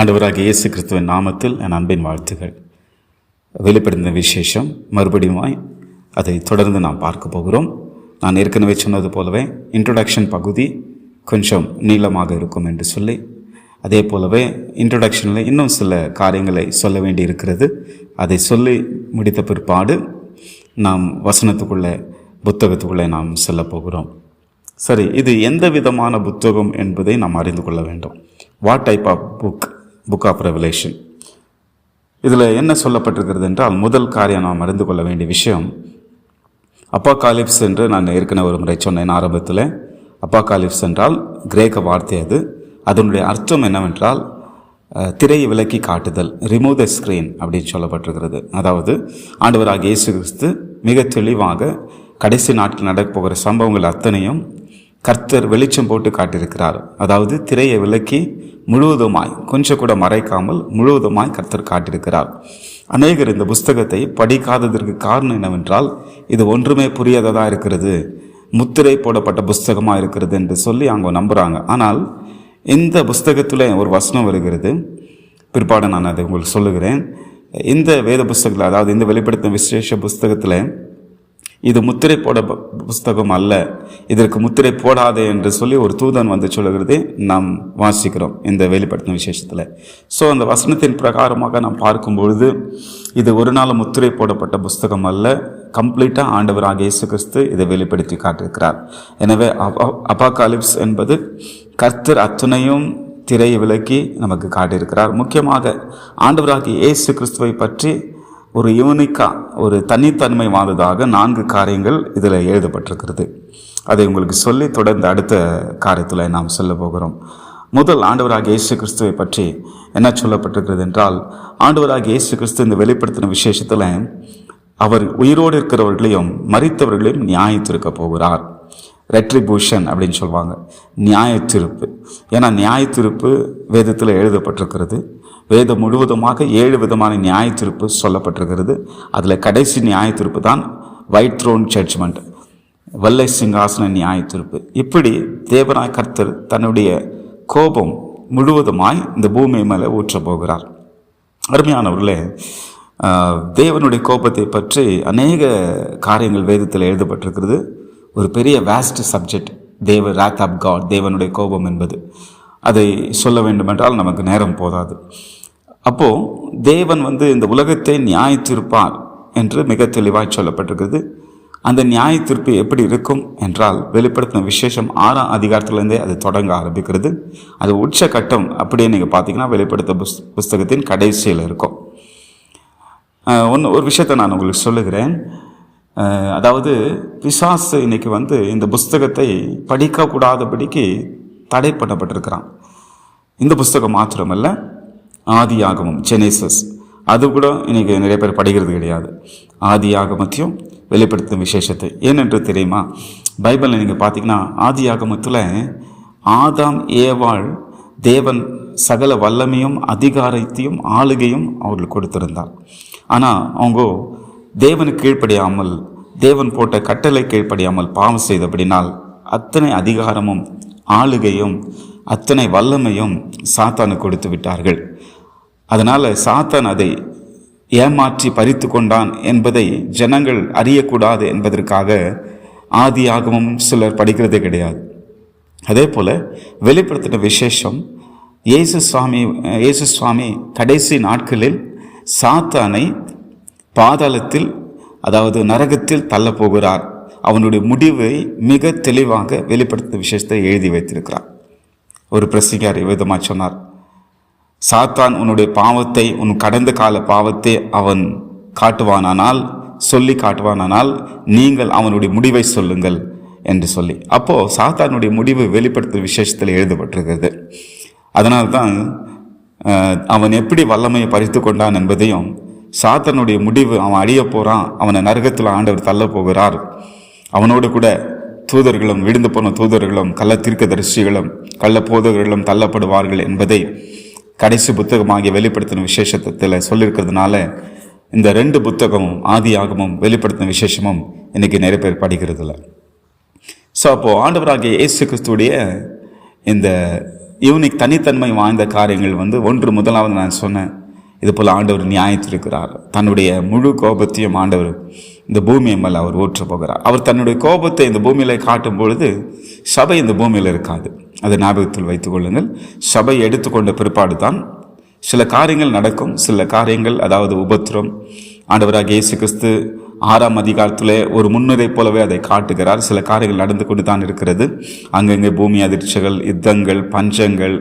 ஆண்டவராக இயேசு கிறிஸ்துவின் நாமத்தில் என் அன்பின் வாழ்த்துகள். வெளிப்படுத்தின விசேஷம் மறுபடியும் அதை தொடர்ந்து நாம் பார்க்க போகிறோம். நான் ஏற்கனவே சொன்னது போலவே இன்ட்ரொடக்ஷன் பகுதி கொஞ்சம் நீளமாக இருக்கும் என்று சொல்லி அதே போலவே இன்ட்ரொடக்ஷனில் இன்னும் சில காரியங்களை சொல்ல வேண்டி இருக்கிறது அதை சொல்லி முடித்த பிற்பாடு நாம் வசனத்துக்குள்ளே புத்தகத்துக்குள்ளே நாம் செல்ல போகிறோம். சரி இது எந்த விதமான புத்தகம் என்பதை நாம் அறிந்து கொள்ள வேண்டும். What type of book book of revelation இதில் என்ன சொல்லப்பட்டிருக்கிறது என்றால் முதல் காரியம் நாம் அறிந்து கொள்ள வேண்டிய விஷயம் அப்பா காலிப்ஸ் என்று நான் ஏற்கனவே ஒரு முறை சொன்னேன் ஆரம்பத்தில். அப்பா காலிப்ஸ் என்றால் கிரேக்க வார்த்தை அது. அதனுடைய அர்த்தம் என்னவென்றால் திரையை விலக்கி காட்டுதல் ரிமூவ் த ஸ்க்ரீன் அப்படின்னு சொல்லப்பட்டிருக்கிறது. அதாவது ஆண்டவராக இயேசு கிறிஸ்து மிக தெளிவாக கடைசி நாட்கள் நடக்கப்போகிற சம்பவங்கள் அத்தனையும் கர்த்தர் வெளிச்சம் போட்டு காட்டியிருக்கிறார். அதாவது திரையை விலக்கி முழுவதுமாய் கொஞ்சம் கூட மறைக்காமல் முழுவதுமாய் கர்த்தர் காட்டியிருக்கிறார். அநேகர் இந்த புஸ்தகத்தை படிக்காததற்கு காரணம் என்னவென்றால் இது ஒன்றுமே புரியாததாக இருக்கிறது. முத்திரை போடப்பட்ட புஸ்தகமாக இருக்கிறது என்று சொல்லி அவங்க நம்புகிறாங்க ஆனால் இந்த புஸ்தகத்தில் ஒரு வசனம் வருகிறது. பிற்பாடு நான் அதை உங்களுக்கு சொல்லுகிறேன். இந்த வேத புஸ்தகத்தில் அதாவது இந்த வெளிப்படுத்தும் விசேஷ புஸ்தகத்தில் இது முத்திரை போட ப- புஸ்தகம் அல்ல. இதற்கு முத்திரை போடாதே என்று சொல்லி ஒரு தூதன் வந்து சொல்லுகிறதை. நாம் வாசிக்கிறோம் இந்த வெளிப்படுத்தின விசேஷத்தில். ஸோ அந்த வசனத்தின் பிரகாரமாக நாம் பார்க்கும் பொழுது இது ஒரு நாள் முத்திரை போடப்பட்ட புஸ்தகம் அல்ல. கம்ப்ளீட்டாக ஆண்டவராக இயேசு கிறிஸ்து இதை வெளிப்படுத்தி காட்டியிருக்கிறார். எனவே அபாகாலிப்ஸ் என்பது கர்த்தர் அத்தனையும் திரையை விலக்கி நமக்கு காட்டியிருக்கிறார். முக்கியமாக ஆண்டவராகிய இயேசு கிறிஸ்துவை பற்றி ஒரு யூனிக்காக ஒரு தனித்தன்மை வாழ்ந்ததாக நான்கு காரியங்கள் இதில் எழுதப்பட்டிருக்கிறது. அதை உங்களுக்கு சொல்லி தொடர்ந்து அடுத்த காரியத்தில் நாம் சொல்ல போகிறோம். முதல் ஆண்டவராக இயேசு கிறிஸ்துவை பற்றி என்ன சொல்லப்பட்டிருக்கிறது என்றால் ஆண்டவராக இயேசு கிறிஸ்து இந்த வெளிப்படுத்தின விசேஷத்தில் அவர் உயிரோடு இருக்கிறவர்களையும் மறித்தவர்களையும் நியாயத்திருக்க போகிறார். ரெட்ரிபியூஷன் அப்படின்னு சொல்லுவாங்க. நியாயத்தீர்ப்பு. ஏன்னா நியாயத்தீர்ப்பு வேதத்தில் எழுதப்பட்டிருக்கிறது. வேதம் முழுவதுமாக ஏழு விதமான நியாயத்தீர்ப்பு சொல்லப்பட்டிருக்கிறது. அதில் கடைசி நியாயத்தீர்ப்பு தான் ஒயிட் த்ரோன் ஜட்ஜ்மெண்ட் வெள்ளை சிங்காசன நியாயத்தீர்ப்பு. இப்படி தேவனாய் கர்த்தர் தன்னுடைய கோபம் முழுவதுமாய் இந்த பூமி மேலே ஊற்றப் போகிறார். அருமையானவர்களே தேவனுடைய கோபத்தை பற்றி அநேக காரியங்கள் வேதத்தில் எழுதப்பட்டிருக்கிறது. ஒரு பெரிய வேஸ்ட் சப்ஜெக்ட் தேவ wrath ஆப் காட் தேவனுடைய கோபம் என்பது. அதை சொல்ல வேண்டுமென்றால் நமக்கு நேரம் போதாது. அப்போது தேவன் வந்து இந்த உலகத்தை நியாயத்திருப்பார் என்று மிக தெளிவாக சொல்லப்பட்டிருக்கிறது. அந்த நியாய தீர்ப்பு எப்படி இருக்கும் என்றால் வெளிப்படுத்தின விசேஷம் ஆறாம் அதிகாரத்திலேருந்தே அது தொடங்க ஆரம்பிக்கிறது. அது உச்ச கட்டம் அப்படியே நீங்கள் பார்த்தீங்கன்னா வெளிப்படுத்த புஸ் புஸ்தகத்தின் கடைசியில் இருக்கும். ஒன்று ஒரு விஷயத்தை நான் உங்களுக்கு சொல்லுகிறேன். அதாவது பிசாசு இன்னைக்கு வந்து இந்த புஸ்தகத்தை படிக்கக்கூடாதபடிக்கு தடை பண்ணப்பட்டிருக்கிறான் இந்த புஸ்தகம் மாத்திரமல்ல ஆதி ஆகமம் ஜெனேசஸ் அது கூட இன்னைக்கு நிறைய பேர் படிக்கிறது கிடையாது. ஆதி ஆகமத்தையும் வெளிப்படுத்தும் விசேஷத்தை. ஏனென்று தெரியுமா? பைபிளில் நீங்கள் பார்த்தீங்கன்னா ஆதி ஆகமத்தில் ஆதாம் ஏவாள் தேவன் சகல வல்லமையும் அதிகாரத்தையும் ஆளுகையும் அவர்களுக்கு கொடுத்திருந்தார். ஆனால் அவங்க தேவனுக்கு கீழ்ப்படியாமல் தேவன் போட்ட கட்டளை கீழ்ப்படியாமல் பாவம் செய்தபடினால் அத்தனை அதிகாரமும் ஆளுகையும் அத்தனை வல்லமையும் சாத்தானு கொடுத்து விட்டார்கள். அதனால் சாத்தான் அதை ஏமாற்றி பறித்து கொண்டான் என்பதை ஜனங்கள் அறியக்கூடாது என்பதற்காக ஆதி சிலர் படிக்கிறதே கிடையாது. அதே போல் வெளிப்படுத்தின விசேஷம் இயேசு சுவாமி இயேசு சுவாமி கடைசி நாட்களில் சாத்தானை பாதாளத்தில் அதாவது நரகத்தில் தள்ளப் போகிறார் அவனுடைய முடிவை மிக தெளிவாக வெளிப்படுத்த விசேஷத்தை எழுதி வைத்திருக்கிறார். ஒரு பிரசிகார் விதமாக சொன்னார் சாத்தான் உன்னுடைய பாவத்தை உன் கடந்த கால பாவத்தை அவன் காட்டுவானானால் சொல்லி காட்டுவானானால் நீங்கள் அவனுடைய முடிவை சொல்லுங்கள் என்று சொல்லி. அப்போ சாத்தானுடைய முடிவு வெளிப்படுத்தும் விசேஷத்தில் எழுதப்பட்டிருக்கிறது. அதனால்தான் அவன் எப்படி வல்லமையை பறித்து கொண்டான் என்பதையும் சாத்தனுடைய முடிவு அவன் அழிய போகிறான் அவனை நரகத்தில் ஆண்டவர் தள்ள போகிறார். அவனோடு கூட தூதர்களும் விழுந்து போன தூதர்களும் கள்ள தீர்க்கதரிசிகளும் கள்ள போதகர்களும் தள்ளப்படுவார்கள் என்பதை கடைசி புத்தகமாகிய வெளிப்படுத்தின விசேஷத்தில் சொல்லியிருக்கிறதுனால இந்த ரெண்டு புத்தகமும் ஆதியாகமும் வெளிப்படுத்தின விசேஷமும் இன்னைக்கு நிறைய பேர் படிக்கிறது இல்லை ஸோ அப்போது ஆண்டவராகிய இயேசு கிறிஸ்துடைய இந்த யூனிக் தனித்தன்மை வாய்ந்த காரியங்கள் வந்து ஒன்று முதலாவது நான் சொன்னேன். இது போல் ஆண்டவர் நியாயத்திருக்கிறார். தன்னுடைய முழு கோபத்தையும் ஆண்டவர் இந்த பூமியை மேல் அவர் ஊற்ற போகிறார். அவர் தன்னுடைய கோபத்தை இந்த பூமியில காட்டும் பொழுது சபை இந்த பூமியில் இருக்காது. அதை ஞாபகத்தில் வைத்துக் கொள்ளுங்கள். சபை எடுத்துக்கொண்ட பிற்பாடு தான் சில காரியங்கள் நடக்கும். சில காரியங்கள் அதாவது உபத்திரம் ஆண்டவராக இயேசு கிறிஸ்து ஆறாம் அதிகாரத்தில் ஒரு முன்னுரை போலவே அதை காட்டுகிறார். சில காரியங்கள் நடந்து கொண்டு தான் இருக்கிறது. அங்கங்கே பூமி அதிர்ச்சிகள் யுத்தங்கள் பஞ்சங்கள்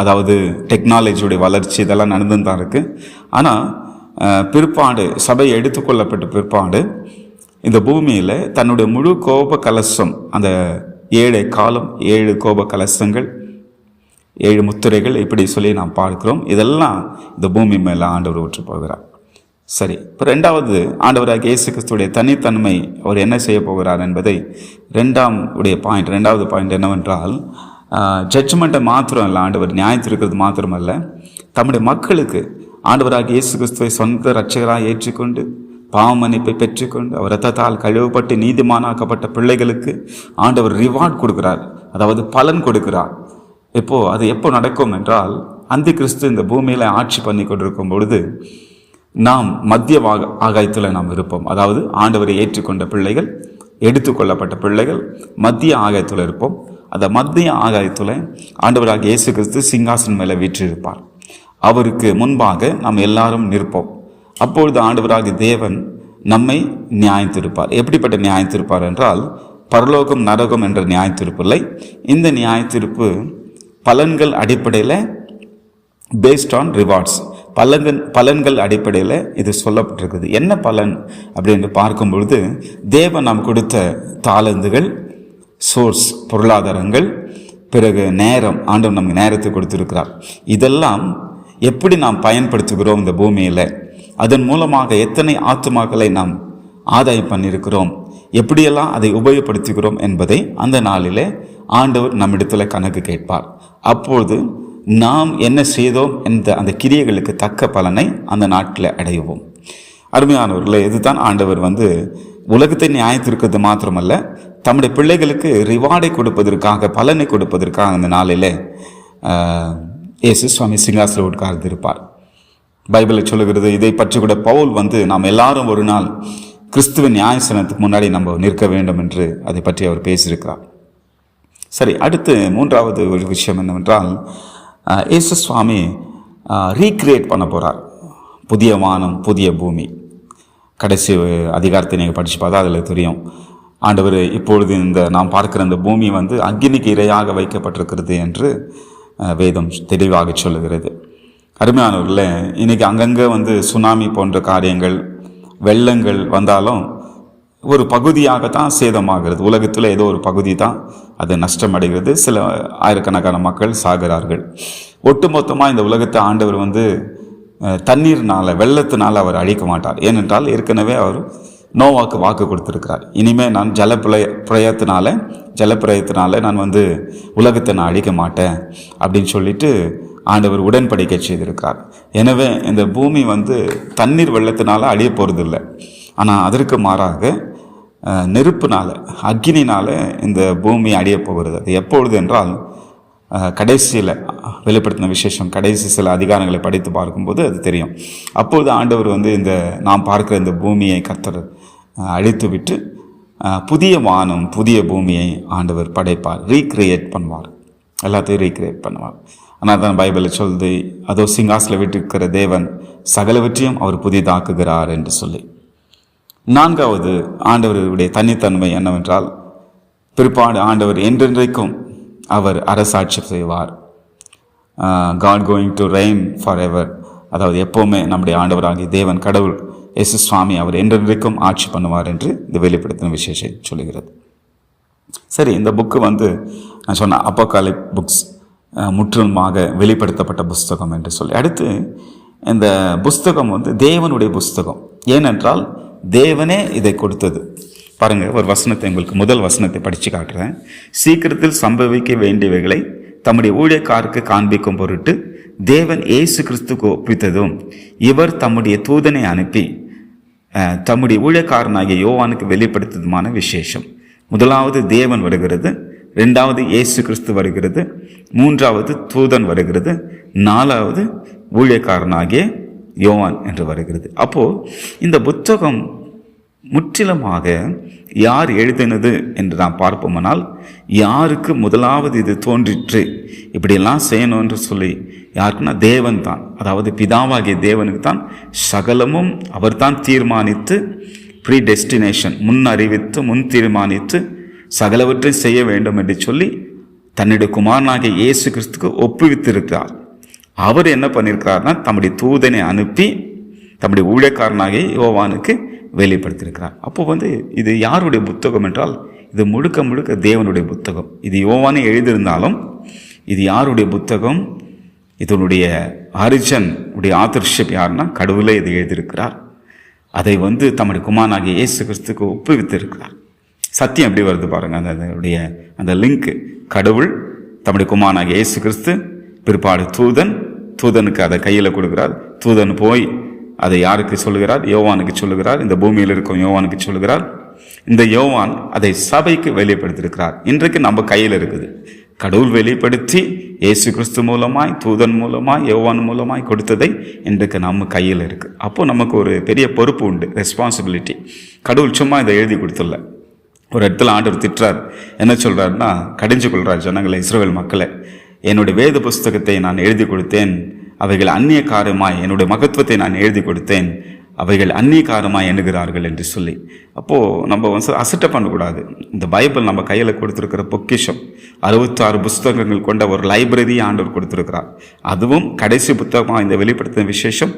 அதாவது டெக்னாலஜியுடைய வளர்ச்சி இதெல்லாம் நடந்து தான் இருக்குது ஆனால் பிற்பாடு சபை எடுத்துக்கொள்ளப்பட்ட பிற்பாடு இந்த பூமியில் தன்னுடைய முழு கோப கலசம் அந்த ஏழு காலம் ஏழு கோப கலசங்கள் ஏழு முத்திரைகள் இப்படி சொல்லி நாம் பார்க்கிறோம். இதெல்லாம் இந்த பூமி மேலே ஆண்டவர் ஊற்று போகிறார். சரி இப்போ ரெண்டாவது ஆண்டவராக இயேசு கிறிஸ்துடைய தனித்தன்மை அவர் என்ன செய்ய போகிறார் என்பதை ரெண்டாம் உடைய பாயிண்ட் ரெண்டாவது பாயிண்ட் என்னவென்றால் ஜட்ஜ்மெண்ட்டை மாத்திரம் இல்லை ஆண்டவர் நியாயத்திருக்கிறது மாத்திரமல்ல. தம்முடைய மக்களுக்கு ஆண்டவராக இயேசு கிறிஸ்துவை சொந்த ரட்சகராக ஏற்றுக்கொண்டு பாவ மன்னிப்பை பெற்றுக்கொண்டு அவர் ரத்தத்தால் கழுவப்பட்டு நீதிமானாக்கப்பட்ட பிள்ளைகளுக்கு ஆண்டவர் ரிவார்ட் கொடுக்கிறார். அதாவது பலன் கொடுக்கிறார். இப்போது அது எப்போ நடக்கும் என்றால் அந்த கிறிஸ்து இந்த பூமியில் ஆட்சி பண்ணி கொண்டிருக்கும் பொழுது நாம் மத்திய வாக ஆகாயத்தில் நாம் இருப்போம். அதாவது ஆண்டவரை ஏற்றுக்கொண்ட பிள்ளைகள் எடுத்துக்கொள்ளப்பட்ட பிள்ளைகள் மத்திய ஆகாயத்தில் இருப்போம். அந்த மத்திய ஆகாயத்தில் ஆண்டவராக இயேசு கிறிஸ்து சிங்காசன் மேலே வீற்றிருப்பார். அவருக்கு முன்பாக நாம் எல்லாரும் நிற்போம். அப்பொழுது ஆண்டவராக தேவன் நம்மை நியாயத்திருப்பார். எப்படிப்பட்ட நியாயத்திருப்பார் என்றால் பரலோகம் நரகம் என்ற நியாயத்திருப்பில்லை இந்த நியாயத்திருப்பு பலன்கள் அடிப்படையில் பேஸ்ட் ஆன் ரிவார்ட்ஸ் பலன்கள் பலன்கள் அடிப்படையில் இது சொல்லப்பட்டிருக்குது. என்ன பலன்? அப்படின்னு பார்க்கும் பொழுது தேவன் நாம் கொடுத்த தாளந்துகள் சோர்ஸ் பொருளாதாரங்கள் பிறகு நேரம் ஆண்டவன் நமக்கு நேரத்தை கொடுத்துருக்கிறார். இதெல்லாம் எப்படி நாம் பயன்படுத்துகிறோம் இந்த பூமியில்? அதன் மூலமாக எத்தனை ஆத்துமாக்களை நாம் ஆதாயம் பண்ணியிருக்கிறோம்? எப்படியெல்லாம் அதை உபயோகப்படுத்துகிறோம் என்பதை அந்த நாளிலே ஆண்டவர் நம்மிடத்தில் கணக்கு கேட்பார். அப்பொழுது நாம் என்ன செய்தோம் என்ற அந்த கிரியைகளுக்கு தக்க பலனை அந்த நாட்டில் அடைவோம். அருமையானவர்களே இதுதான் ஆண்டவர் வந்து உலகத்தை நியாயத்திருக்கிறது மாத்திரமல்ல தம்முடைய பிள்ளைகளுக்கு ரிவார்டை கொடுப்பதற்காக பலனை கொடுப்பதற்காக அந்த நாளில் இயேசு சுவாமி சிங்காசில் உட்கார்ந்திருப்பார். பைபிளை சொல்லுகிறது இதை பற்றி கூட பவுல் வந்து நாம் எல்லாரும் ஒரு நாள் கிறிஸ்துவ நியாயசனத்துக்கு முன்னாடி நம்ம நிற்க வேண்டும் என்று அதை பற்றி அவர் பேசியிருக்கிறார். சரி அடுத்து மூன்றாவது ஒரு விஷயம் என்னவென்றால் இயேசு சுவாமி ரீக்ரியேட் பண்ண போகிறார் புதிய வானம் புதிய பூமி. கடைசி அதிகாரத்தை நீங்கள் படித்து பார்த்தா அதில் தெரியும். ஆண்டவர் இப்பொழுது இந்த நாம் பார்க்கிற இந்த பூமி வந்து அக்னிக்கு இரையாக வைக்கப்பட்டிருக்கிறது என்று வேதம் தெளிவாக சொல்லுகிறது. அருமையானவர்களே இன்றைக்கி அங்கங்கே வந்து சுனாமி போன்ற காரியங்கள் வெள்ளங்கள் வந்தாலும் ஒரு பகுதியாகத்தான் சேதமாகிறது. உலகத்தில் ஏதோ ஒரு பகுதி தான் அது நஷ்டமடைகிறது. சில ஆயிரக்கணக்கான மக்கள் சாகிறார்கள். ஒட்டுமொத்தமாக இந்த உலகத்தை ஆண்டவர் வந்து தண்ணீர்னால் தண்ணீர்னால அவர் அழிக்க மாட்டார். ஏனென்றால் ஏற்கனவே அவர் நோவாக்கு வாக்கு கொடுத்துருக்கிறார். இனிமேல் நான் ஜல பிரய பிரயத்தினால ஜலப்பிரயத்தினால நான் வந்து உலகத்தை நான் அழிக்க மாட்டேன் அப்படின்னு சொல்லிட்டு ஆண்டவர் உடன்படிக்கை செய்திருக்கிறார். எனவே இந்த பூமி வந்து தண்ணீர் வெள்ளத்தினால அழிய போகிறதில்லை ஆனால் அதற்கு மாறாக நெருப்புனால் அக்னினால் இந்த பூமி அழிய போகிறது. அது எப்பொழுது என்றால் கடைசியில் வெளிப்படுத்தின விசேஷம் கடைசி சில அதிகாரங்களை படித்து பார்க்கும்போது அது தெரியும். அப்பொழுது ஆண்டவர் வந்து இந்த நாம் பார்க்கிற இந்த பூமியை கர்த்தர் அழித்துவிட்டு புதிய வானம் புதிய பூமியை ஆண்டவர் படைப்பார். ரீக்ரியேட் பண்ணுவார். எல்லாத்தையும் ரீக்ரியேட் பண்ணுவார். ஆனால் தான் பைபிளில் சொல்லுது அதோ சிங்காசில் விட்டிருக்கிற தேவன் சகலவற்றையும் அவர் புதிதாக்குகிறார் என்று சொல்லி. நான்காவது ஆண்டவருடைய தனித்தன்மை என்னவென்றால் பிற்பாடு ஆண்டவர் என்றென்றைக்கும் அவர் அரசாட்சி செய்வார். God going to reign forever அதாவது எப்போவுமே நம்முடைய ஆண்டவராகிய தேவன் கடவுள் இயேசு சுவாமி அவர் என்றென்றைக்கும் ஆட்சி பண்ணுவார் என்று இந்த வெளிப்படுத்தின விசேஷம் சொல்லுகிறது. சரி இந்த புக்கு வந்து நான் சொன்ன அப்போகாலிக் புக்ஸ் முற்றிலுமாக வெளிப்படுத்தப்பட்ட புஸ்தகம் என்று சொல்லி. அடுத்து இந்த புஸ்தகம் வந்து தேவனுடைய புஸ்தகம். ஏனென்றால் தேவனே இதை கொடுத்தது. பாருங்க ஒரு வசனத்தை உங்களுக்கு முதல் வசனத்தை படித்து காட்டுறேன். சீக்கிரத்தில் சம்பவிக்க வேண்டியவைகளை தம்முடைய ஊழியக்காருக்கு காண்பிக்கும் பொருட்டு தேவன் இயேசு கிறிஸ்துக்கு ஒப்பித்ததும் இவர் தம்முடைய தூதனை அனுப்பி தம்முடைய ஊழியக்காரனாகிய யோவானுக்கு வெளிப்படுத்ததுமான விசேஷம். முதலாவது தேவன் வருகிறது ரெண்டாவது இயேசு கிறிஸ்து வருகிறது மூன்றாவது தூதன் வருகிறது நாலாவது ஊழியக்காரனாகிய யோவான் என்று வருகிறது. அப்போது இந்த புத்தகம் முற்றிலுமாக யார் எழுதினது என்று நாம் பார்ப்போமானால் யாருக்கு முதலாவது இது தோன்றிற்று? இப்படியெல்லாம் செய்யணும் என்று சொல்லி யாருக்குன்னா தேவன் தான். அதாவது பிதாவாகிய தேவனுக்கு தான் சகலமும் அவர்தான் தீர்மானித்து ப்ரீ டெஸ்டினேஷன் முன் அறிவித்து முன் தீர்மானித்து சகலவற்றை செய்ய வேண்டும் என்று சொல்லி தன்னுடைய குமாரனாகிய இயேசு கிறிஸ்துக்கு ஒப்புவித்திருக்கிறார். அவர் என்ன பண்ணியிருக்கிறார்னா தம்முடைய தூதனை அனுப்பி தம்முடைய ஊழியக்காரனாகிய யோவானுக்கு வெளிப்படுத்தியிருக்கிறார். அப்போ வந்து இது யாருடைய புத்தகம் என்றால் இது முழுக்க முழுக்க தேவனுடைய புத்தகம். இது யோவானே எழுதியிருந்தாலும் இது யாருடைய புத்தகம்? இதனுடைய ஆரிஜன் உடைய ஆதர்ஷிப் யாருன்னா கடவுளே இது எழுதியிருக்கிறார். அதை வந்து தம்முடைய குமாரனாகிய இயேசு கிறிஸ்துக்கு ஒப்புவித்திருக்கிறார். சத்தியம் எப்படி வருது பாருங்கள் அந்த அதனுடைய அந்த லிங்க் கடவுள் தம்முடைய குமாரனாகிய இயேசு கிறிஸ்து பிற்பாடு தூதன் தூதனுக்கு அதை கையில் கொடுக்குறார். தூதன் போய் அதை யாருக்கு சொல்லுகிறார்? யோவானுக்கு சொல்லுகிறார். இந்த பூமியில் இருக்கும் யோவானுக்கு சொல்லுகிறார். இந்த யோவான் அதை சபைக்கு வெளிப்படுத்தியிருக்கிறார். இன்றைக்கு நம்ம கையில் இருக்குது. கடவுள் வெளிப்படுத்தி இயேசு கிறிஸ்து மூலமாய் தூதன் மூலமாய் யோவான் மூலமாய் கொடுத்ததை இன்றைக்கு நம்ம கையில் இருக்குது அப்போது நமக்கு ஒரு பெரிய பொறுப்பு உண்டு. ரெஸ்பான்சிபிலிட்டி கடவுள் சும்மா இதை எழுதி கொடுத்துடல. ஒரு இடத்துல ஆண்டவர் திட்டுறார். என்ன சொல்கிறாருன்னா கடிஞ்சு கொள்கிறார் ஜனங்களை இஸ்ரோவேல் மக்களை. என்னுடைய வேத புஸ்தகத்தை நான் எழுதி கொடுத்தேன். அவைகள் அந்நிய காரமாய் என்னுடைய மகத்துவத்தை நான் எழுதி கொடுத்தேன். அவைகள் அந்நியக்காரமாய் எண்ணுகிறார்கள் என்று சொல்லி. அப்போது நம்ம வந்து அசட்டை பண்ணக்கூடாது. இந்த பைபிள் நம்ம கையில் கொடுத்துருக்கிற பொக்கிஷம் அறுபத்தாறு புஸ்தகங்கள் கொண்ட ஒரு லைப்ரரி ஆண்டவர் கொடுத்துருக்கிறார். அதுவும் கடைசி புத்தகமாக இந்த வெளிப்படுத்தின விசேஷம்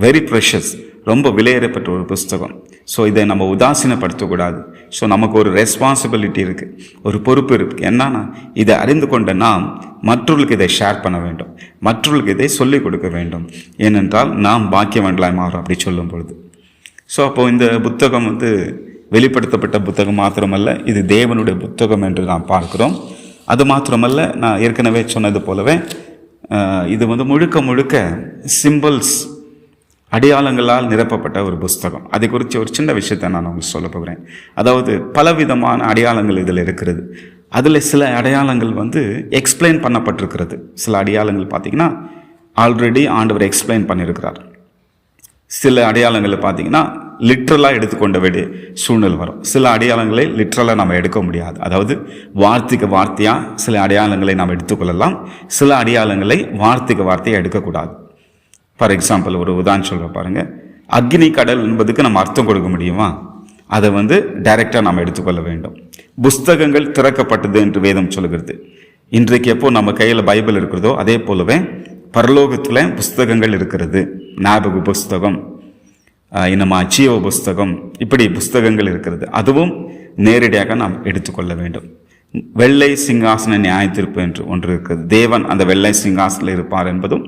வெரி ப்ரெஷஸ் ரொம்ப விலையேறப்பட்ட ஒரு புஸ்தகம். ஸோ இதை நம்ம உதாசீனப்படுத்தக்கூடாது. ஸோ நமக்கு ஒரு ரெஸ்பான்சிபிலிட்டி இருக்குது ஒரு பொறுப்பு இருக்குது என்னன்னா இதை அறிந்து கொண்ட நாம் மற்றவர்களுக்கு இதை ஷேர் பண்ண வேண்டும். மற்றவர்களுக்கு இதை சொல்லிக் கொடுக்க வேண்டும். ஏனென்றால் நாம் பாக்கியவன்களாய் மாறும் அப்படி சொல்லும் பொழுது ஸோ அப்போது இந்த புத்தகம் வந்து வெளிப்படுத்தப்பட்ட புத்தகம் மாத்திரமல்ல இது தேவனுடைய புத்தகம் என்று நாம் பார்க்கிறோம். அது மாத்திரமல்ல நான் ஏற்கனவே சொன்னது போலவே இது வந்து முழுக்க முழுக்க சிம்பிள்ஸ் அடையாளங்களால் நிரப்பப்பட்ட ஒரு புஸ்தகம். அதை குறித்து ஒரு சின்ன விஷயத்தை நான் உங்களுக்கு சொல்ல போகிறேன். அதாவது பலவிதமான அடையாளங்கள் இதில் இருக்கிறது. அதில் சில அடையாளங்கள் வந்து எக்ஸ்பிளைன் பண்ணப்பட்டிருக்கிறது. சில அடையாளங்கள் பார்த்தீங்கன்னா ஆல்ரெடி ஆண்டவர் எக்ஸ்பிளைன் பண்ணியிருக்கிறார். சில அடையாளங்களை பார்த்தீங்கன்னா லிட்ரலாக எடுத்துக்கொண்ட வேண்டிய சூழ்நிலை வரும். சில அடையாளங்களை லிட்ரலாக நம்ம எடுக்க முடியாது. அதாவது வார்த்தைக்கு வார்த்தையாக சில அடையாளங்களை நாம் எடுத்துக்கொள்ளலாம். சில அடையாளங்களை வார்த்தைக்கு வார்த்தையாக எடுக்கக்கூடாது. ஃபார் எக்ஸாம்பிள் ஒரு உதாரணம் சொல்கிற பாருங்கள் அக்னி கடல் என்பதுக்கு நம்ம அர்த்தம் கொடுக்க முடியுமா? அதை வந்து டைரெக்டாக நாம் எடுத்துக்கொள்ள வேண்டும். புஸ்தகங்கள் திறக்கப்பட்டது என்று வேதம் சொல்கிறது இன்றைக்கு எப்போ நம்ம கையில் பைபிள் இருக்கிறதோ அதே போலவே பரலோகத்தில் புஸ்தகங்கள் இருக்கிறது. ஞாபக புஸ்தகம் இன்னமா ஜீவ புஸ்தகம் இப்படி புஸ்தகங்கள் இருக்கிறது. அதுவும் நேரடியாக நாம் எடுத்துக்கொள்ள வேண்டும். வெள்ளை சிங்காசன நியாயத்திருப்பு என்று ஒன்று இருக்கிறது தேவன் அந்த வெள்ளை சிங்காசனில் இருப்பார் என்பதும்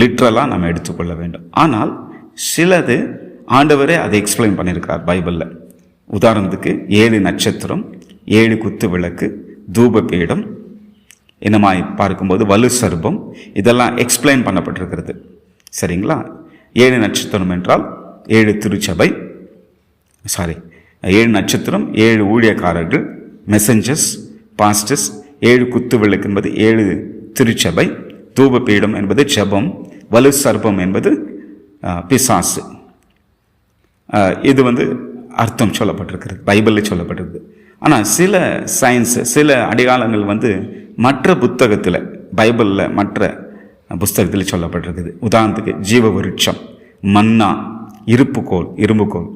லிட்ரலாக நம்ம எடுத்துக்கொள்ள வேண்டும். ஆனால் சிலது ஆண்டவரே அதை எக்ஸ்பிளைன் பண்ணியிருக்கார் பைபிளில். உதாரணத்துக்கு ஏழு நட்சத்திரம் ஏழு குத்து விளக்கு தூப பீடம் என்னமாய் பார்க்கும்போது வலு சர்பம் இதெல்லாம் எக்ஸ்பிளைன் பண்ணப்பட்டிருக்கிறது. சரிங்களா? ஏழு நட்சத்திரம் என்றால் ஏழு திருச்சபை சாரி ஏழு நட்சத்திரம் ஏழு ஊழியக்காரர்கள் மெசஞ்சர்ஸ் பாஸ்டர்ஸ் ஏழு குத்து விளக்கு என்பது ஏழு திருச்சபை தூப பீடம் என்பது ஜபம் வலு சர்பம் என்பது பிசாசு. இது வந்து அர்த்தம் சொல்லப்பட்டிருக்கிறது பைபிளில் சொல்லப்பட்டிருக்கு ஆனால் சில சயின்ஸ் சில அடையாளங்கள் வந்து மற்ற புத்தகத்தில் பைபிளில் மற்ற புஸ்தகத்தில் சொல்லப்பட்டிருக்குது. உதாரணத்துக்கு ஜீவ விருட்சம் மன்னா இருப்புக்கோள் இரும்புக்கோள்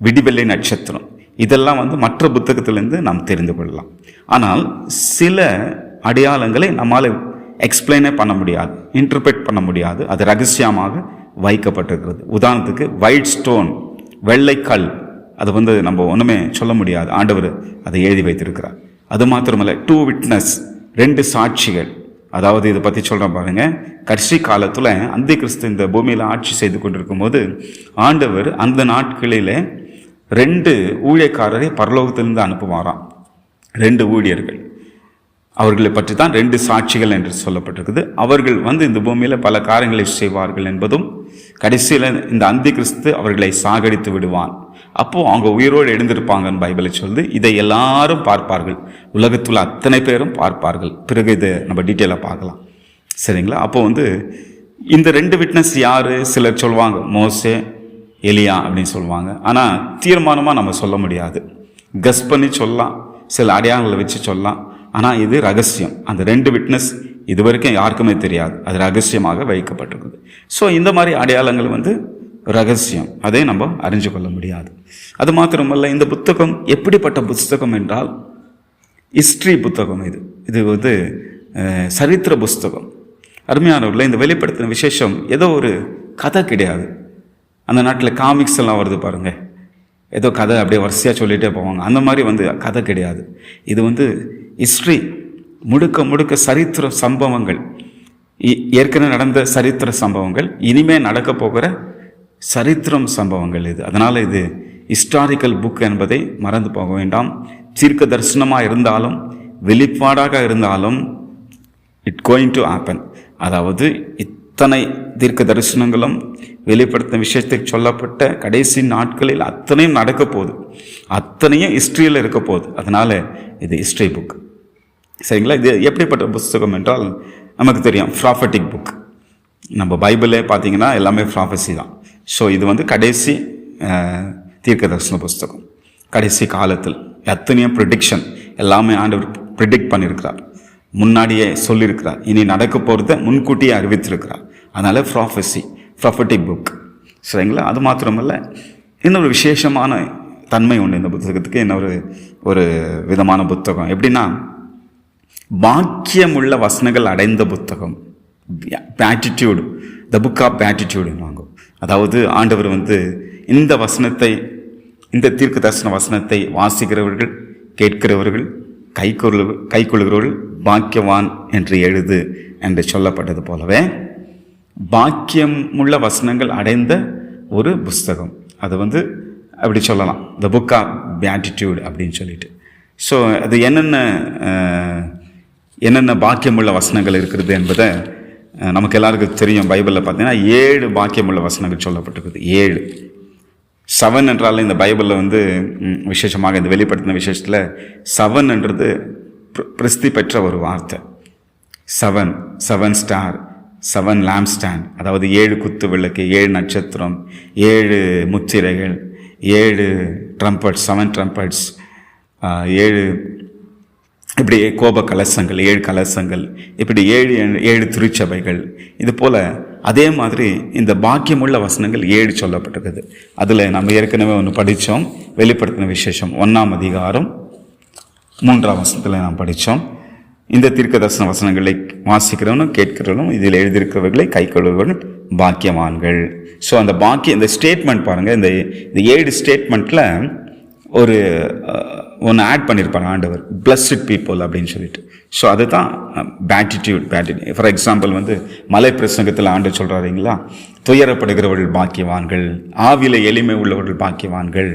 விடிவெள்ளை நட்சத்திரம். இதெல்லாம் வந்து மற்ற புத்தகத்திலேருந்து நாம் தெரிந்து கொள்ளலாம். ஆனால் சில அடையாளங்களை நம்மால் எக்ஸ்பிளைனே பண்ண முடியாது இன்டர்பிரேட் பண்ண முடியாது. அது ரகசியமாக வைக்கப்பட்டிருக்கிறது. உதாரணத்துக்கு ஒயிட் ஸ்டோன் வெள்ளை கல் அது வந்து நம்ம ஒன்றுமே சொல்ல முடியாது. ஆண்டவர் அதை எழுதி வைத்திருக்கிறார். அது மாத்திரமல்ல டூ விட்னஸ் ரெண்டு சாட்சிகள். அதாவது இதை பற்றி சொல்கிறேன் பாருங்க. கடைசி காலத்தில் அந்தி கிறிஸ்து இந்த பூமியில் ஆட்சி செய்து கொண்டிருக்கும் போது ஆண்டவர் அந்த நாட்களில் ரெண்டு ஊழியக்காரரை பரலோகத்திலிருந்து அனுப்புவாராம் ரெண்டு ஊழியர்கள். அவர்களை பற்றி தான் ரெண்டு சாட்சிகள் என்று சொல்லப்பட்டிருக்குது. அவர்கள் வந்து இந்த பூமியில் பல காரியங்களை செய்வார்கள் என்பதும் கடைசியில் இந்த அந்தி கிறிஸ்து அவர்களை சாகடித்து விடுவான். அப்போது அவங்க உயிரோடு எழுந்திருப்பாங்கன்னு பைபிளை சொல்லுது. இதை எல்லாரும் பார்ப்பார்கள். உலகத்தில் அத்தனை பேரும் பார்ப்பார்கள். பிறகு இதை நம்ம டீட்டெயிலாக பார்க்கலாம். சரிங்களா? அப்போ வந்து இந்த ரெண்டு விட்னஸ் யார்? சிலர் சொல்லுவாங்க மோசே எலியா அப்படின்னு சொல்லுவாங்க. ஆனால் தீர்மானமாக நம்ம சொல்ல முடியாது. கஸ் பண்ணி சொல்லலாம். சில அடையாளங்களை வச்சு சொல்லலாம். ஆனால் இது ரகசியம். அந்த ரெண்டு விட்னஸ் இது வரைக்கும் யாருக்குமே தெரியாது. அது ரகசியமாக வைக்கப்பட்டிருக்குது. ஸோ இந்த மாதிரி அடையாளங்கள் வந்து ரகசியம். அதை நம்ம அறிஞ்சு கொள்ள முடியாது. அது மாத்திரமல்ல இந்த புத்தகம் எப்படிப்பட்ட புத்தகம் என்றால் ஹிஸ்ட்ரி புத்தகம் இது. இது வந்து சரித்திர புஸ்தகம் அருமையானவர்கள இந்த வெளிப்படுத்தின விசேஷம் ஏதோ ஒரு கதை கிடையாது. அந்த நாட்டில் காமிக்ஸ் எல்லாம் வருது பாருங்கள் ஏதோ கதை அப்படியே வரிசையாக சொல்லிகிட்டே போவாங்க. அந்த மாதிரி வந்து கதை கிடையாது. இது வந்து ஹிஸ்ட்ரி முழுக்க முழுக்க சரித்திர சம்பவங்கள். ஏற்கனவே நடந்த சரித்திர சம்பவங்கள் இனிமேல் நடக்க போகிற சரித்திரம் சம்பவங்கள் இது. அதனால் இது ஹிஸ்டாரிக்கல் புக் என்பதை மறந்து போக வேண்டாம். தீர்க்க தரிசனமாக இருந்தாலும் வெளிப்பாடாக இருந்தாலும் இட் கோயிங் டு ஆப்பன் அதாவது இத்தனை தீர்க்க தரிசனங்களும் வெளிப்படுத்தின விஷயத்தை சொல்லப்பட்ட கடைசி நாட்களில் அத்தனையும் நடக்க போகுது. அத்தனையும் ஹிஸ்ட்ரியில் இருக்க போகுது. அதனால் இது ஹிஸ்ட்ரி புக் சரிங்களா? இது எப்படிப்பட்ட புஸ்தகம் என்றால் நமக்கு தெரியும் ப்ராஃபட்டிக் புக் நம்ம பைபிளே பார்த்தீங்கன்னா எல்லாமே ப்ராஃபஸி தான். ஸோ இது வந்து கடைசி தீர்க்க தரிசன புஸ்தகம். கடைசி காலத்தில் எத்தனையோ ப்ரிடிக்ஷன் எல்லாமே ஆண்டவர் ப்ரிடிக்ட் பண்ணியிருக்கிறார். முன்னாடியே சொல்லியிருக்கிறார். இனி நடக்க போகிறத முன்கூட்டியே அறிவித்திருக்கிறார். அதனால் ப்ராஃபஸி ப்ராஃபட்டிக் புக் சரிங்களா? அது மாத்திரமல்ல இன்னொரு விசேஷமான தன்மை உண்டு இந்த புத்தகத்துக்கு. இன்னொரு ஒரு விதமான புத்தகம். எப்படின்னா பாக்கியமுள்ள வசனங்கள் அடைந்த புத்தகம். பேட்டிடியூடு த புக் ஆஃப் பேட்டிடியூடுன்னு அதாவது ஆண்டவர் வந்து இந்த வசனத்தை இந்த தீர்க்க தரிசன வசனத்தை வாசிக்கிறவர்கள் கேட்கிறவர்கள் கை கொள்ளு கை கொள்கிறவர்கள் பாக்கியவான் என்று எழுது என்று சொல்லப்பட்டது போலவே பாக்கியமுள்ள வசனங்கள் அடைந்த ஒரு புஸ்தகம். அது வந்து அப்படி சொல்லலாம். த புக் ஆஃப் பேட்டிடியூட் அப்படின்னு சொல்லிட்டு. ஸோ அது என்னென்ன என்னென்ன பாக்கியமுள்ள வசனங்கள் இருக்கிறது என்பதை நமக்கு எல்லாருக்கும் தெரியும் பைபிளில் பார்த்தீங்கன்னா ஏழு பாக்கியமுள்ள வசனங்கள் சொல்லப்பட்டிருக்குது. ஏழு. செவன் என்றால் இந்த பைபிளில் வந்து விசேஷமாக இந்த வெளிப்படுத்தின விசேஷத்தில் செவன் என்றது பிரசித்தி பெற்ற ஒரு வார்த்தை. Seven seven star seven lampstand அதாவது ஏழு குத்து விளக்கு ஏழு நட்சத்திரம் ஏழு முத்திரைகள் ஏழு ட்ரம்பட்ஸ் செவன் ட்ரம்பட்ஸ் ஏழு இப்படி கோப கலசங்கள் ஏழு கலசங்கள் இப்படி ஏழு ஏழு திருச்சபைகள் இது போல் அதே மாதிரி இந்த பாக்கியமுள்ள வசனங்கள் ஏழு சொல்லப்பட்டிருக்குது. அதில் நம்ம ஏற்கனவே ஒன்று படித்தோம் வெளிப்படுத்தின விசேஷம் ஒன்றாம் அதிகாரம் மூன்றாம் வசனத்தில் நாம் படித்தோம் இந்த தீர்க்க தரிசன வசனங்களை வாசிக்கிறவனும் கேட்கிறவனும் இதில் எழுதியிருக்கிறவர்களை கை கொள்வர்களும் பாக்கியவான்கள். ஸோ அந்த பாக்கிய இந்த ஸ்டேட்மெண்ட் பாருங்கள் இந்த இந்த ஏழு ஸ்டேட்மெண்ட்டில் ஒரு ஒன்று ஆட் பண்ணியிருப்பாங்க ஆண்டவர். பிளஸ்ட் பீப்புள் அப்படின்னு சொல்லிட்டு. ஸோ அதுதான் பேட்டிடியூட் பேட்டிடியூட் ஃபார் எக்ஸாம்பிள் வந்து மலை பிரசங்கத்தில் ஆண்டு சொல்கிறாருங்களா துயரப்படுகிறவர்கள் பாக்கியவான்கள் ஆவில எளிமை உள்ளவர்கள் பாக்கியவான்கள்.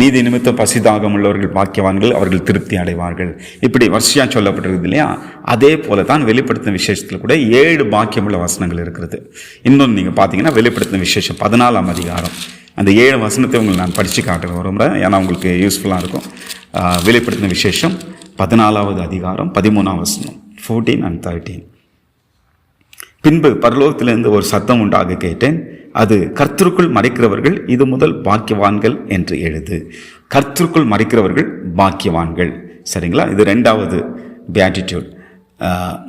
நீதி நிமித்தம் பசிதாகம் உள்ளவர்கள் பாக்கியவான்கள் அவர்கள் திருப்தி அடைவார்கள். இப்படி வரிசையாக சொல்லப்பட்டிருக்குது இல்லையா? அதே போல தான் வெளிப்படுத்தின விசேஷத்தில் கூட ஏழு பாக்கியமுள்ள வசனங்கள் இருக்கிறது. இன்னொன்று நீங்கள் பார்த்தீங்கன்னா வெளிப்படுத்தின விசேஷம் பதினாலாம் அதிகாரம். அந்த ஏழு வசனத்தை உங்களுக்கு நான் படித்து காட்டுறேன் ஒரு முறை ஏன்னா உங்களுக்கு யூஸ்ஃபுல்லாக இருக்கும். வெளிப்படுத்தின விசேஷம் பதினாலாவது அதிகாரம் பதிமூணாம் வசனம். ஃபோர்டீன் அண்ட் தேர்ட்டீன் பின்பு பரலோகத்திலிருந்து ஒரு சத்தம் உண்டாக கேட்டேன். அது கர்த்தருக்குள் மறைக்கிறவர்கள் இது முதல் பாக்கியவான்கள் என்று எழுது. கர்த்தருக்குள் மறைக்கிறவர்கள் பாக்கியவான்கள். சரிங்களா? இது ரெண்டாவது பேட்டிடியூட்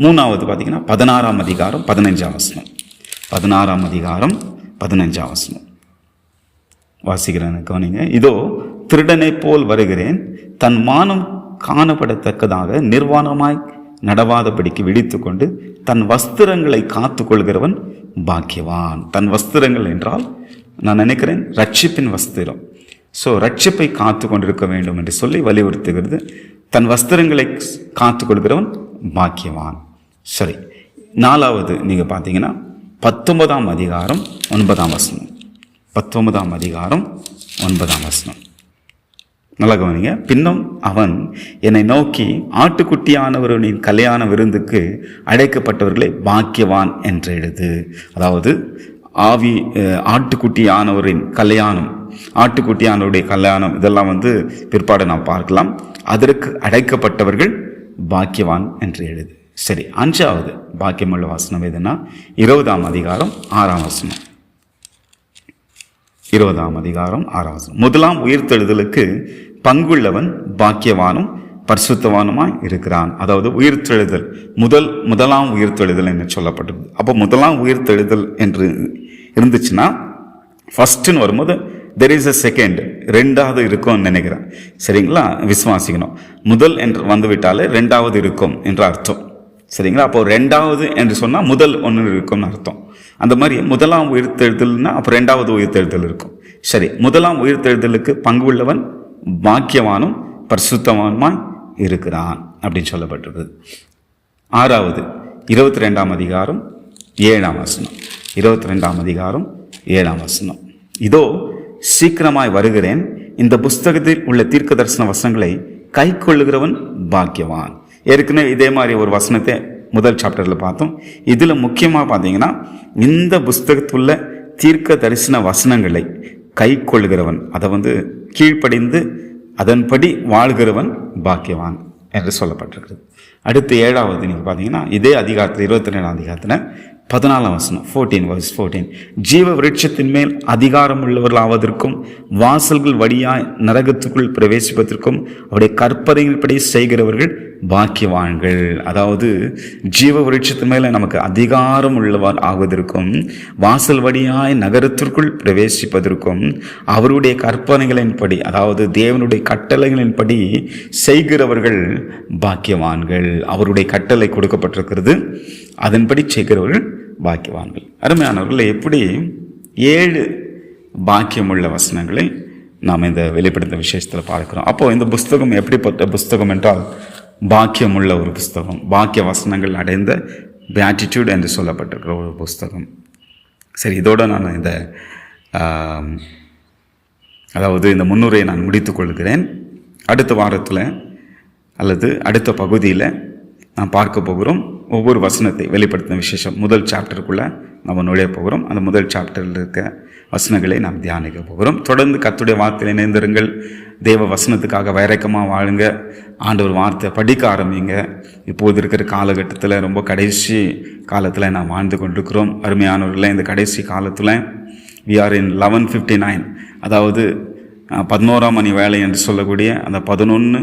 மூணாவது பார்த்திங்கன்னா பதினாறாம் அதிகாரம் பதினஞ்சாம் வசனம். பதினாறாம் அதிகாரம் பதினஞ்சாம் வசனம். வாசிக்கிறேன் கவனிங்க. இதோ திருடனைப் போல் வருகிறேன். தன் மானம் காணப்படத்தக்கதாக நிர்வாணமாய் நடவாதபடிக்கு விழித்துக்கொண்டு தன் வஸ்திரங்களை காத்துக்கொள்கிறவன் பாக்கியவான். தன் வஸ்திரங்கள் என்றால் நான் நினைக்கிறேன் ரட்சிப்பின் வஸ்திரம். ஸோ ரட்சிப்பை காத்து கொண்டிருக்க வேண்டும் என்று சொல்லி வலியுறுத்துகிறது. தன் வஸ்திரங்களை காத்து கொள்கிறவன் பாக்கியவான். சரி நாலாவது நீங்கள் பார்த்தீங்கன்னா பத்தொன்பதாம் அதிகாரம் ஒன்பதாம் வசனம். பத்தொன்பதாம் அதிகாரம் ஒன்பதாம் வசனம். நல்லா கவனிங்க. பின்னும் அவன் என்னை நோக்கி ஆட்டுக்குட்டியானவர்களின் கல்யாண விருந்துக்கு அழைக்கப்பட்டவர்களை பாக்கியவான் என்று எழுது. அதாவது ஆவி ஆட்டுக்குட்டியானவரின் கல்யாணம் ஆட்டுக்குட்டியானவருடைய கல்யாணம் இதெல்லாம் வந்து பிற்பாடு நாம் பார்க்கலாம். அதற்கு அடைக்கப்பட்டவர்கள் பாக்கியவான் என்று எழுது. சரி அஞ்சாவது பாக்கியமுள்ள வாசனம் எதுனா இருபதாம் அதிகாரம் ஆறாம் வசனம். இருபதாம் அதிகாரம் ஆறாவது முதலாம் உயிர்த்தெழுதலுக்கு பங்குள்ளவன் பாக்கியவானும் பரிசுத்தவானுமாய் இருக்கிறான். அதாவது உயிர்த்தெழுதல் முதல் முதலாம் உயிர்த்தெழுதல் என்று சொல்லப்பட்டது அப்போ முதலாம் உயிர்த்தெழுதல் என்று இருந்துச்சுன்னா ஃபஸ்ட்டுன்னு வரும்போது தெர் இஸ் அ செகண்ட் ரெண்டாவது இருக்கும்னு நினைக்கிறேன். சரிங்களா? விசுவாசிக்கணும். முதல் என்று வந்துவிட்டாலே ரெண்டாவது இருக்கும் என்ற அர்த்தம். சரிங்களா? அப்போது ரெண்டாவது என்று சொன்னால் முதல் ஒன்று இருக்கும்னு அர்த்தம். அந்த மாதிரி முதலாம் உயிர்த்தெழுதல்னா அப்போ ரெண்டாவது உயிர்த்தெழுதல் இருக்கும். சரி முதலாம் உயிர்த்தெழுதலுக்கு பங்கு உள்ளவன் பாக்கியவானும் பரிசுத்தவானுமாய் இருக்கிறான் அப்படின்னு சொல்லப்பட்டிருக்குது ஆறாவது இருபத்தி ரெண்டாம் அதிகாரம் ஏழாம் வசனம். இருபத்தி ரெண்டாம் அதிகாரம் ஏழாம் வசனம். இதோ சீக்கிரமாய் வருகிறேன். இந்த புஸ்தகத்தில் உள்ள தீர்க்க தரிசன வசனங்களை கை கொள்ளுகிறவன் பாக்கியவான். ஏற்கனவே இதே மாதிரி ஒரு வசனத்தை முதல் சாப்டரில் பார்த்தோம். இதில் முக்கியமாக பார்த்தீங்கன்னா இந்த புஸ்தகத்துள்ள தீர்க்க தரிசன வசனங்களை கை கொள்கிறவன் அதை வந்து கீழ்ப்படிந்து அதன்படி வாழ்கிறவன் பாக்கியவான் என்று சொல்லப்பட்டிருக்கிறது அடுத்து ஏழாவது நீங்கள் பார்த்தீங்கன்னா இதே அதிகாரத்தில் இருபத்தி ரெண்டாம் அதிகாரத்தில் பதினாலாம் வசனம் ஃபோர்டீன் வர்ஸ் ஃபோர்டீன் ஜீவ விருட்சத்தின் மேல் அதிகாரம் உள்ளவர்களாவதற்கும் வாசல்கள் வழியாய் நரகத்துக்குள் பிரவேசிப்பதற்கும் அவருடைய கற்பனையின்படி செய்கிறவர்கள் பாக்கியவான்கள். அதாவது ஜீவ விருட்சத்தின் மேலே நமக்கு அதிகாரம் உள்ளவர் ஆவதற்கும் வாசல் வழியாய் நகரத்திற்குள் பிரவேசிப்பதற்கும் அவருடைய கற்பனைகளின்படி அதாவது தேவனுடைய கட்டளைகளின்படி செய்கிறவர்கள் பாக்கியவான்கள். அவருடைய கட்டளை கொடுக்கப்பட்டிருக்கிறது. அதன்படி செய்கிறவர்கள் பாக்கியவான்கள். அருமையானவர்கள் எப்படி ஏழு பாக்கியமுள்ள வசனங்களை நாம் இந்த வெளிப்படுத்த விசேஷத்தில் பார்க்கிறோம். அப்போது இந்த புஸ்தகம் எப்படிப்பட்ட புஸ்தகம் என்றால் பாக்கியமுள்ள ஒரு புஸ்தகம். பாக்கிய வசனங்கள் அடைந்த பேட்டிடியூட் என்று சொல்லப்பட்டிருக்கிற ஒரு புஸ்தகம். சரி இதோடு நான் இந்த அதாவது இந்த முன்னுரையை நான் முடித்துக்கொள்கிறேன் அடுத்த வாரத்தில் அல்லது அடுத்த பகுதியில் நான் பார்க்க போகிறோம். ஒவ்வொரு வசனத்தை வெளிப்படுத்தின விசேஷம். முதல் சாப்டருக்குள்ளே நம்ம நுழைய போகிறோம். அந்த முதல் சாப்டரில் இருக்க வசனங்களை நாம் தியானிக்க போகிறோம். தொடர்ந்து கத்துடைய வார்த்தையில் இணைந்திருங்கள். தேவ வசனத்துக்காக வைரக்கமாக வாழுங்க. ஆண்டவர் வார்த்தை படிக்க ஆரம்பிங்க. இப்போது இருக்கிற காலகட்டத்தில் ரொம்ப கடைசி காலத்தில் நாம் வாழ்ந்து கொண்டிருக்கிறோம். அருமையானவர்களில் இந்த கடைசி காலத்தில் we are in eleven fifty nine அதாவது பதினோராம் மணி வேலை என்று சொல்லக்கூடிய அந்த பதினொன்று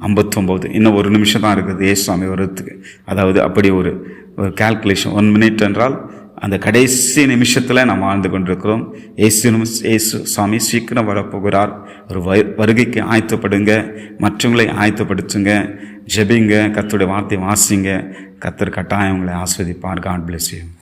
ஐம்பத்தொம்போது. இன்னும் ஒரு நிமிஷம் தான் இருக்குது. ஏசுவாமி வர்றதுக்கு. அதாவது அப்படி ஒரு ஒரு கால்குலேஷன் ஒன் மினிட் என்றால் அந்த கடைசி நிமிஷத்தில் நாம் வாழ்ந்து கொண்டிருக்கிறோம். ஏசு ஏசு சாமி சீக்கிரம் வரப்போகிறார். ஒரு வ வருகைக்கு ஆயத்தப்படுங்க. மற்றவங்களை ஆயத்தப்படுத்துங்க. ஜெபிங்க. கத்துடைய வார்த்தை வாசிங்க. கத்தர் கட்டாயம் உங்களை ஆஸ்வதிப்பார். God bless you